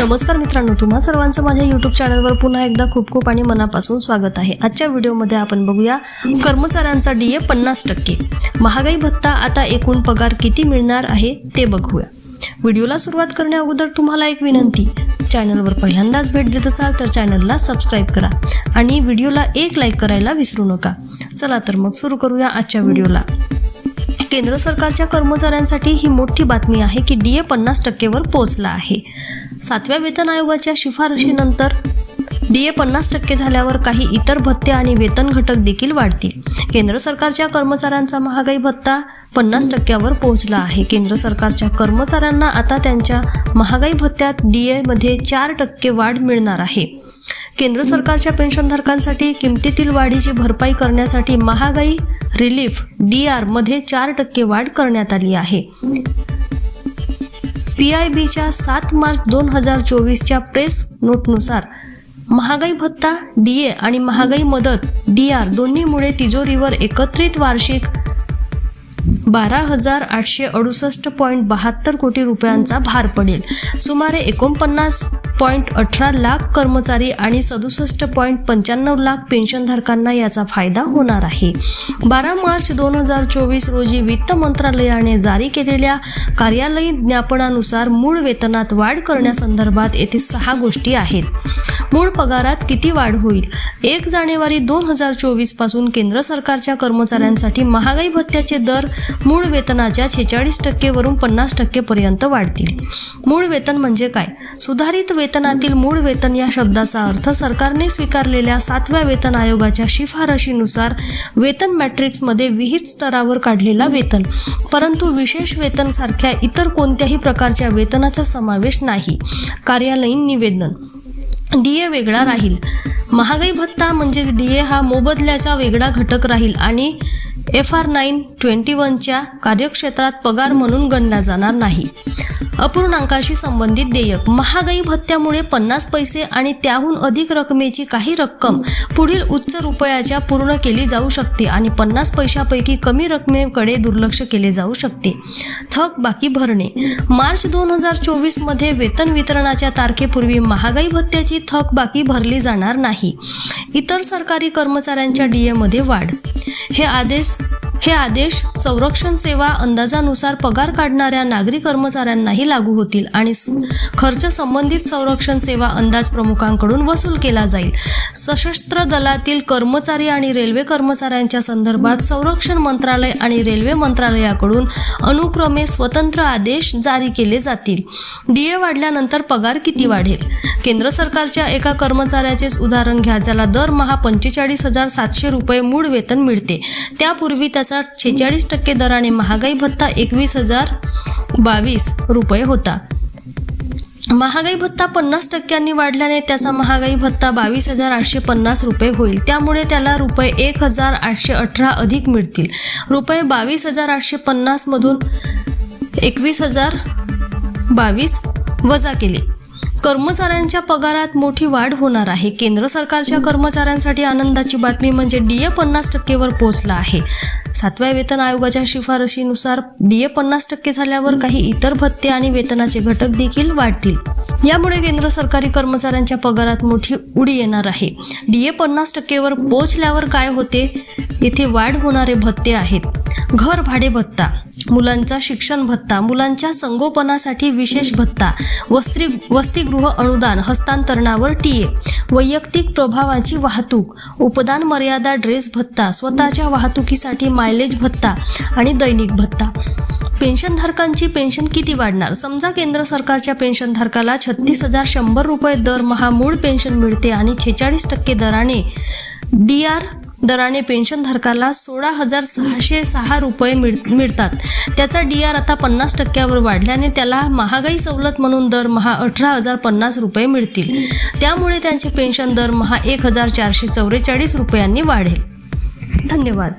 नमस्कार मित्रांनो तुम्हा सर्वांचं माझ्या युट्यूब चॅनलवर पुन्हा एकदा खूप खूप आणि मनापासून स्वागत आहे. आजच्या व्हिडिओमध्ये आपण बघूया कर्मचाऱ्यांचा डीए पन्नास टक्के. महागाई भत्ता आता एकूण पगार किती मिळणार आहे ते बघूया. व्हिडिओला सुरुवात करण्या अगोदर तुम्हाला एक विनंती. चॅनलवर पहिल्यांदाच भेट देत असाल तर चॅनलला सबस्क्राईब करा आणि व्हिडिओला एक लाईक करायला विसरू नका. चला तर मग सुरू करूया आजच्या व्हिडिओला. केंद्र सरकारच्या कर्मचाऱ्यांसाठी ही मोठी बातमी आहे की डीए पन्नास टक्केवर पोहोचला आहे. सातव्या वेतन आयोगाच्या शिफारशीनंतर डीए पन्नास टक्के झाल्यावर काही इतर भत्ते आणि वेतन घटक देखील वाढतील. केंद्र सरकारच्या कर्मचाऱ्यांचा महागाई भत्ता पन्नास टक्क्यावर पोहोचला आहे. केंद्र सरकारच्या कर्मचाऱ्यांना आता त्यांच्या महागाई भत्त्यात डीए मध्ये चार टक्के वाढ मिळणार आहे. केंद्र सरकारच्या पेन्शनधारकांसाठी किमतीतील वाढीची भरपाई करण्यासाठी महागाई रिलीफ डी आरमध्ये चार टक्के वाढ करण्यात आली आहे. पी आय बीच्या सात मार्च दोन हजार चोवीसच्या प्रेस नोटनुसार महागाई भत्ता डी ए आणि महागाई मदत डी आर दोन्हीमुळे तिजोरीवर एकत्रित वार्षिक बारा हजार आठशे अडुसष्ट पॉईंट बहात्तर कोटी रुपयांचा भार पडेल. सुमारे एकोणपन्नास पॉईंट अठरा लाख कर्मचारी आणि सदुसष्ट पॉईंट पंच्याण्णव लाख पेन्शनधारकांना याचा फायदा होणार आहे. बारा मार्च दोन हजार चोवीस रोजी वित्त मंत्रालयाने जारी केलेल्या कार्यालयीन ज्ञापनानुसार मूळ वेतनात वाढ करण्यासंदर्भात येथे सहा गोष्टी आहेत. मूळ पगारात किती वाढ होईल? एक जानेवारी दोन हजार चोवीसपासून केंद्र सरकारच्या कर्मचाऱ्यांसाठी महागाई भत्त्याचे दर मूळ वेतनाच्या छेचाळीस टक्केवरून पन्नास टक्केपर्यंत वाढतील. मूळ वेतन म्हणजे काय? सुधारित वेतनातील मूळ वेतन या शब्दाचा अर्थ सरकारने स्वीकारलेल्या सातव्या वेतन आयोगाच्या शिफारशीनुसार वेतन मॅट्रिक्समध्ये विहित स्तरावर काढलेला वेतन. परंतु विशेष वेतन सारख्या इतर कोणत्याही प्रकारच्या वेतनाचा समावेश नाही. कार्यालयीन निवेदन. डीए वेगळा राहील. महागाई भत्ता म्हणजे ए हा मोबदल्याचा वेगळा घटक राहील आणि एफ आर नाईन ट्वेंटी वनच्या कार्यक्षेत्रात पगार म्हणून गणला जाणार नाही. अपूर्णांकाशी संबंधित देयक. महागाई भत्त्यामुळे पन्नास पैसे आणि त्याहून अधिक रकमेची काही रक्कम पुढील उच्च रुपयाच्या पूर्ण केली जाऊ शकते आणि पन्नास पैशापैकी कमी रकमेकडे दुर्लक्ष केले जाऊ शकते. थक बाकी भरणे. मार्च दोन हजार चोवीसमध्ये वेतन वितरणाच्या तारखेपूर्वी महागाई भत्त्याची थक बाकी भरली जाणार नाही. इतर सरकारी कर्मचाऱ्यांच्या डीएमध्ये वाढ. हे आदेश हे आदेश संरक्षण सेवा अंदाजानुसार पगार काढणाऱ्या नागरी कर्मचाऱ्यांनाही लागू होतील आणि खर्च संबंधित संरक्षण सेवा अंदाज प्रमुखांकडून वसूल केला जाईल. सशस्त्र दलातील कर्मचारी आणि रेल्वे कर्मचाऱ्यांच्या संदर्भात संरक्षण मंत्रालय आणि रेल्वे मंत्रालयाकडून अनुक्रमे स्वतंत्र आदेश जारी केले जातील. डीए वाढल्यानंतर पगार किती वाढेल? केंद्र सरकारच्या एका कर्मचाऱ्याचेच उदाहरण घ्या ज्याला दरमहा पंचेचाळीस हजार सातशे रुपये मूळ वेतन मिळते. त्यापूर्वी त्याचा छेचाळीस टक्के दराने महागाई भत्ता एकवीस हजार बावीस रुपये होता. महागाई भत्ता पन्नास टक्क्यांनी वाढल्याने त्याचा महागाई भत्ता बावीस हजार आठशे पन्नास रुपये होईल. त्यामुळे त्याला रुपये एक हजार आठशे अठरा अधिक मिळतील. रुपये बावीस हजार आठशे पन्नासमधून एकवीस हजार बावीस वजा केले. कर्मचाऱ्यांच्या पगारात मोठी वाढ होणार आहे. केंद्र सरकारच्या कर्मचाऱ्यांसाठी आनंदाची बातमी म्हणजे डीए पन्नास टक्केवर पोहोचला आहे. सातव्या वेतन आयोगाच्या शिफारशीनुसार डीए पन्नास टक्के झाल्यावर काही इतर भत्ते आणि वेतनाचे घटक देखील वाढतील. यामुळे केंद्र सरकारी कर्मचाऱ्यांच्या पगारात मोठी उडी येणार आहे. डीए पन्नास टक्केवर पोहोचल्यावर काय होते? येथे वाढ होणारे भत्ते आहेत. घर भाडे भत्ता मुलांचा शिक्षण भत्ता मुलांच्या संगोपनासाठी विशेष भत्ता वस्त्री वसतिगृह अनुदान हस्तांतरणावर टीए वैयक्तिक प्रभावाची वाहतूक उपदान मर्यादा ड्रेस भत्ता स्वतःच्या वाहतुकीसाठी मायलेज भत्ता आणि दैनिक भत्ता. पेन्शनधारकांची पेन्शन किती वाढणार? समजा केंद्र सरकारच्या पेन्शनधारकाला छत्तीस हजार शंभर रुपये दरमहा मूळ पेन्शन मिळते आणि छेचाळीस टक्के दराने डी आर दराने पेन्शनधारकाला सोळा हजार सहाशे सहा रुपये मिळतात. त्याचा डी आर आता पन्नास टक्क्यावर वाढल्याने त्याला महागाई सवलत म्हणून दरमहा अठरा हजार पन्नास रुपये मिळतील. त्यामुळे त्यांचे पेन्शन दरमहा एक हजार चारशे चौवेचाळीस रुपयांनी वाढेल. धन्यवाद.